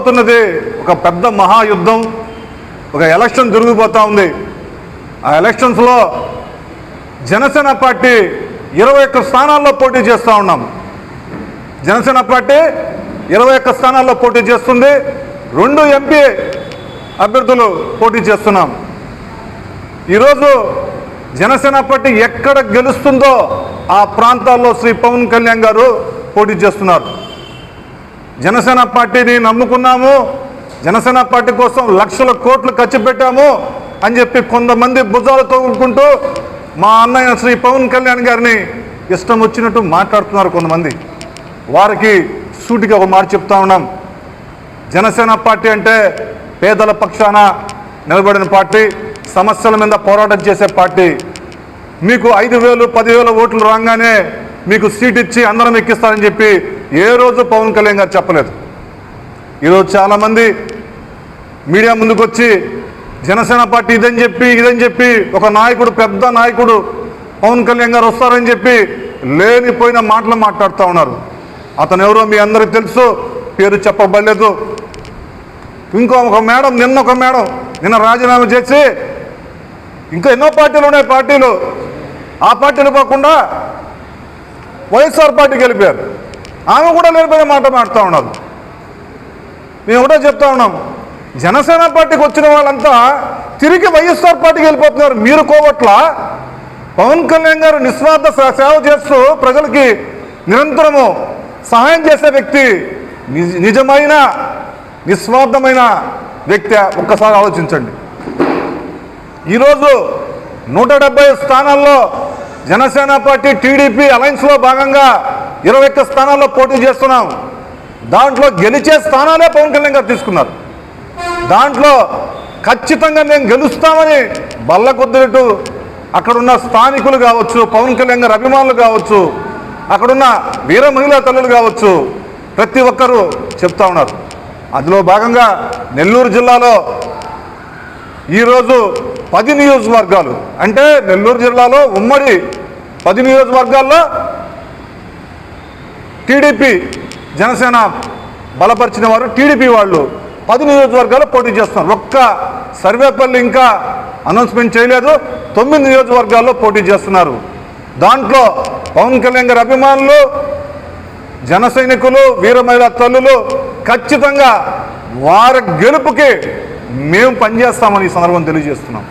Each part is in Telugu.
రాబోతున్నది ఒక పెద్ద మహాయుద్ధం ఒక ఎలక్షన్ జరిగిపోతూ ఉంది. ఆ ఎలక్షన్స్లో జనసేన పార్టీ ఇరవై ఒక్క స్థానాల్లో పోటీ చేస్తూ ఉన్నాం. జనసేన పార్టీ ఇరవై ఒక్క స్థానాల్లో పోటీ చేస్తుంది. రెండు ఎంపీ అభ్యర్థులు పోటీ చేస్తున్నాం. ఈరోజు జనసేన పార్టీ ఎక్కడ గెలుస్తుందో ఆ ప్రాంతాల్లో శ్రీ పవన్ కళ్యాణ్ గారు పోటీ చేస్తున్నారు. జనసేన పార్టీని నమ్ముకున్నాము. జనసేన పార్టీ కోసం లక్షల కోట్లు ఖర్చు పెట్టాము అని చెప్పి కొంతమంది భుజాలు తోగుకుంటూ మా అన్నయ్య శ్రీ పవన్ కళ్యాణ్ గారిని ఇష్టం వచ్చినట్టు మాట్లాడుతున్నారు కొంతమంది. వారికి సూటిగా ఒక మాట చెప్తా ఉన్నాం. జనసేన పార్టీ అంటే పేదల పక్షాన నిలబడిన పార్టీ సమస్యల మీద పోరాటం చేసే పార్టీ. మీకు ఐదు వేలు పదివేల ఓట్లు రాగానే మీకు సీట్ ఇచ్చి అందరం ఎక్కిస్తారని చెప్పి ఏ రోజు పవన్ కళ్యాణ్ గారు చెప్పలేదు. ఈరోజు చాలామంది మీడియా ముందుకు వచ్చి జనసేన పార్టీ ఇదని చెప్పి ఇదని చెప్పి ఒక నాయకుడు పెద్ద నాయకుడు పవన్ కళ్యాణ్ గారు వస్తారని చెప్పి లేనిపోయిన మాటలు మాట్లాడుతూ ఉన్నారు. అతను ఎవరో మీ అందరికీ తెలుసు పేరు చెప్పబడలేదు. ఇంకో ఒక మేడం నిన్న ఒక మేడం నిన్న రాజీనామా చేసి ఇంకా ఎన్నో పార్టీలు ఉన్నాయి పార్టీలు. ఆ పార్టీలు పోకుండా వైఎస్ఆర్ పార్టీకి వెళ్ళిపోయారు ఆమె కూడా లేనిపోయిన మాట మాడుతూ ఉన్నారు మేము కూడా చెప్తా ఉన్నాం. జనసేన పార్టీకి వచ్చిన వాళ్ళంతా తిరిగి వైఎస్ఆర్ పార్టీకి వెళ్ళిపోతున్నారు. మీరు కోవట్ల? పవన్ కళ్యాణ్ గారు నిస్వార్థ సేవ చేస్తూ ప్రజలకి నిరంతరము సహాయం చేసే వ్యక్తి నిజమైన నిస్వార్థమైన వ్యక్తి ఒక్కసారి ఆలోచించండి. ఈరోజు నూట డెబ్బై స్థానాల్లో జనసేన పార్టీ టీడీపీ అలయన్స్లో భాగంగా ఇరవై ఒక్క స్థానాల్లో పోటీ చేస్తున్నాం. దాంట్లో గెలిచే స్థానాలే పవన్ కళ్యాణ్ గారు తీసుకున్నారు. దాంట్లో ఖచ్చితంగా మేము గెలుస్తామని బల్ల కొద్దినట్టు అక్కడున్న స్థానికులు కావచ్చు పవన్ కళ్యాణ్ గారు అభిమానులు కావచ్చు అక్కడున్న వీర మహిళా తల్లులు కావచ్చు ప్రతి ఒక్కరూ చెప్తా ఉన్నారు. అందులో భాగంగా నెల్లూరు జిల్లాలో ఈరోజు పది నియోజకవర్గాలు అంటే నెల్లూరు జిల్లాలో ఉమ్మడి పది నియోజకవర్గాల్లో టీడీపీ జనసేన బలపరిచిన వారు టీడీపీ వాళ్ళు పది నియోజకవర్గాలు పోటీ చేస్తున్నారు. ఒక్క సర్వేపల్లి ఇంకా అనౌన్స్మెంట్ చేయలేదు. తొమ్మిది నియోజకవర్గాల్లో పోటీ చేస్తున్నారు. దాంట్లో పవన్ కళ్యాణ్ గారి అభిమానులు జన సైనికులు వీర తల్లులు ఖచ్చితంగా వారి గెలుపుకి మేము పనిచేస్తామని ఈ సందర్భం తెలియజేస్తున్నాం.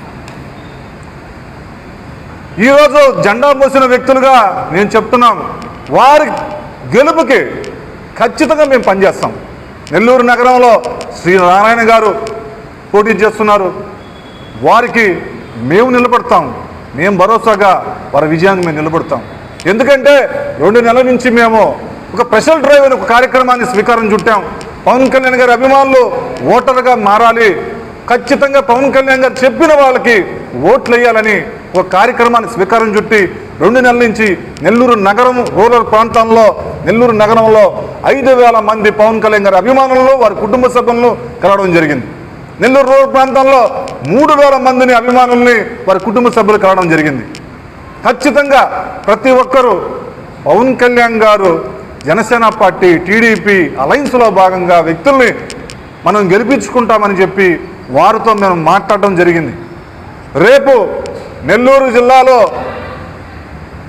ఈరోజు జెండా మోసిన వ్యక్తులుగా నేను చెప్తున్నాం వారి గెలుపుకి ఖచ్చితంగా మేము పనిచేస్తాం. నెల్లూరు నగరంలో శ్రీ నారాయణ గారు పోటీ చేస్తున్నారు. వారికి మేము నిలబడతాం. మేము భరోసాగా వారి విజయానికి మేము నిలబడతాం. ఎందుకంటే రెండు నెలల నుంచి మేము ఒక స్పెషల్ డ్రైవ్ అనే ఒక కార్యక్రమాన్ని స్వీకారం చుట్టాం. పవన్ కళ్యాణ్ గారి అభిమానులు ఓటర్గా మారాలి. ఖచ్చితంగా పవన్ కళ్యాణ్ గారు చెప్పిన వాళ్ళకి ఓట్లు వేయాలని ఒక కార్యక్రమాన్ని స్వీకారం చుట్టి రెండు నెలల నుంచి నెల్లూరు నగరం రూరల్ ప్రాంతంలో నెల్లూరు నగరంలో ఐదు వేల మంది పవన్ కళ్యాణ్ గారి అభిమానులను వారి కుటుంబ సభ్యులను కలవడం జరిగింది. నెల్లూరు రూరల్ ప్రాంతంలో మూడు వేల మందిని అభిమానుల్ని వారి కుటుంబ సభ్యులు కలవడం జరిగింది. ఖచ్చితంగా ప్రతి ఒక్కరూ పవన్ కళ్యాణ్ గారు జనసేన పార్టీ టీడీపీ అలయన్స్లో భాగంగా వ్యక్తుల్ని మనం గెలిపించుకుంటామని చెప్పి వారితో మేము మాట్లాడడం జరిగింది. రేపు నెల్లూరు జిల్లాలో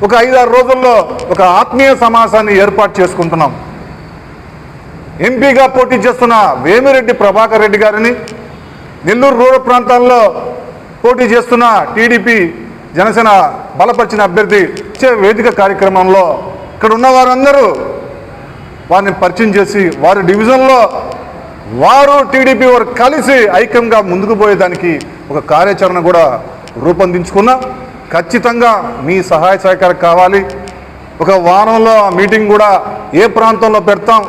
ఒక ఐదారు రోజుల్లో ఒక ఆత్మీయ సమాసాన్ని ఏర్పాటు చేసుకుంటున్నాం. ఎంపీగా పోటీ చేస్తున్న వేమిరెడ్డి ప్రభాకర్ రెడ్డి గారిని నెల్లూరు రూరల్ ప్రాంతాల్లో పోటీ చేస్తున్న టీడీపీ జనసేన బలపరిచిన అభ్యర్థి ఇచ్చే వేదిక కార్యక్రమంలో ఇక్కడ ఉన్న వారందరూ వారిని పరిచయం చేసి వారి డివిజన్లో వారు టీడీపీ వారు కలిసి ఐక్యంగా ముందుకు పోయేదానికి ఒక కార్యాచరణ కూడా రూపొందించుకున్నాం. ఖచ్చితంగా మీ సహాయ సహకారం కావాలి. ఒక వారంలో ఆ మీటింగ్ కూడా ఏ ప్రాంతంలో పెడతాం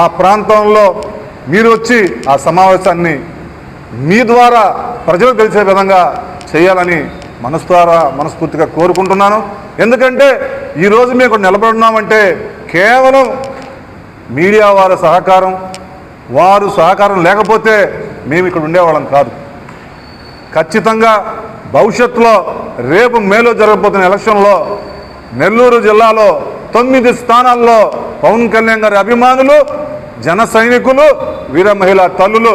ఆ ప్రాంతంలో మీరు వచ్చి ఆ సమావేశాన్ని మీ ద్వారా ప్రజలు తెలిసే విధంగా చేయాలని మనస్వారా మనస్ఫూర్తిగా కోరుకుంటున్నాను. ఎందుకంటే ఈరోజు మేము నిలబడున్నామంటే కేవలం మీడియా వారి సహకారం వారు సహకారం లేకపోతే మేము ఇక్కడ ఉండేవాళ్ళం కాదు. ఖచ్చితంగా భవిష్యత్తులో రేపు మేలో జరగబోతున్న ఎలక్షన్లో నెల్లూరు జిల్లాలో తొమ్మిది స్థానాల్లో పవన్ కళ్యాణ్ గారి అభిమానులు జన సైనికులు వీర మహిళా తల్లులు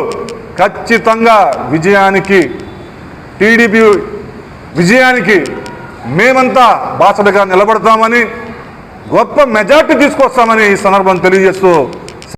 ఖచ్చితంగా విజయానికి టీడీపీ విజయానికి మేమంతా బాసటగా నిలబడతామని గొప్ప మెజార్టీ తీసుకొస్తామని ఈ సందర్భం తెలియజేస్తూ